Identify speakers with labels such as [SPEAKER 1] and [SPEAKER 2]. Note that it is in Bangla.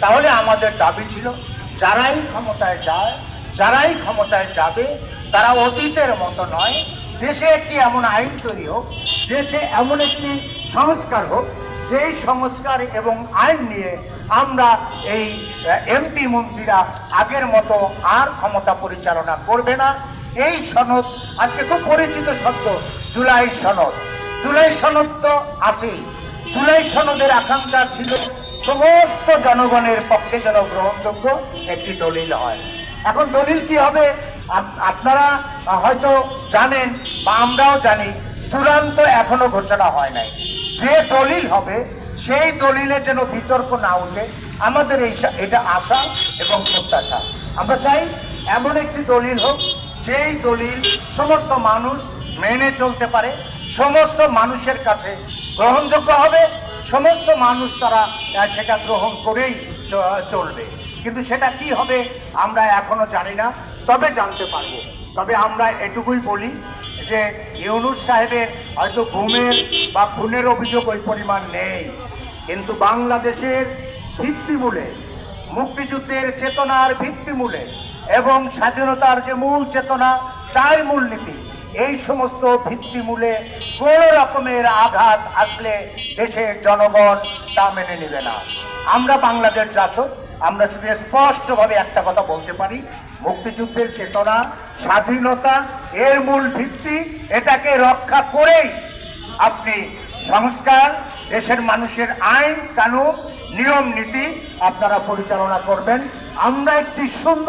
[SPEAKER 1] তাহলে আমাদের দাবি ছিল, যারাই ক্ষমতায় যায়, যারাই ক্ষমতায় যাবে, তারা অতীতের মতো নয়, দেশে একটি এমন আইন তৈরি হোক, দেশে এমন একটি সংস্কার হোক, যেই সংস্কার এবং আইন নিয়ে আমরা এই এমপি মন্ত্রীরা আগের মতো আর ক্ষমতা পরিচালনা করবে না। এই সনদ, আজকে খুব পরিচিত শব্দ, জুলাই সনদ। জুলাই সনদ তো আছেই। জুলাই সনদের আকাঙ্ক্ষা ছিল সমস্ত জনগণের পক্ষে যেন গ্রহণযোগ্য একটি দলিল হয়। এখন দলিল কি হবে? আপ- আপনারা হয়তো জানেন বা আমরাও জানি, চূড়ান্ত এখনও ঘোষণা হয় নাই। যে দলিল হবে, সেই দলিলে যেন বিতর্ক না উঠে, আমাদের এই এটা আশা এবং প্রত্যাশা। আমরা চাই এমন একটি দলিল হোক, যেই দলিল সমস্ত মানুষ মেনে চলতে পারে, সমস্ত মানুষের কাছে গ্রহণযোগ্য হবে সমস্ত মানুষ তারা সেটা গ্রহণ করেই চলবে। কিন্তু সেটা কি হবে, আমরা এখনও জানি না, তবে জানতে পারব। তবে আমরা এটুকুই বলি যে, ইউনুস সাহেবের হয়তো ঘুমের বা খুনের অভিযোগ ওই পরিমাণ নেই। কিন্তু বাংলাদেশের ভিত্তিমূলে, মুক্তিযুদ্ধের চেতনার ভিত্তিমূলে এবং স্বাধীনতার যে মূল চেতনা, তার মূলনীতি এই সমস্ত ভিত্তিমূলে কোন রকমের আঘাত আসলে দেশের জনগণ তা মেনে নেবে না। আমরা বাংলাদেশ জাসদ, আমরা শুধু স্পষ্টভাবে একটা কথা বলতে পারি, মুক্তিযুদ্ধের চেতনা, স্বাধীনতা, এর মূল ভিত্তি এটাকে রক্ষা করেই আপনি সংস্কার, দেশের মানুষের আইন, কানুন, নিয়ম, নীতি আপনারা পরিচালনা করবেন। আমরা একটি সুন্দর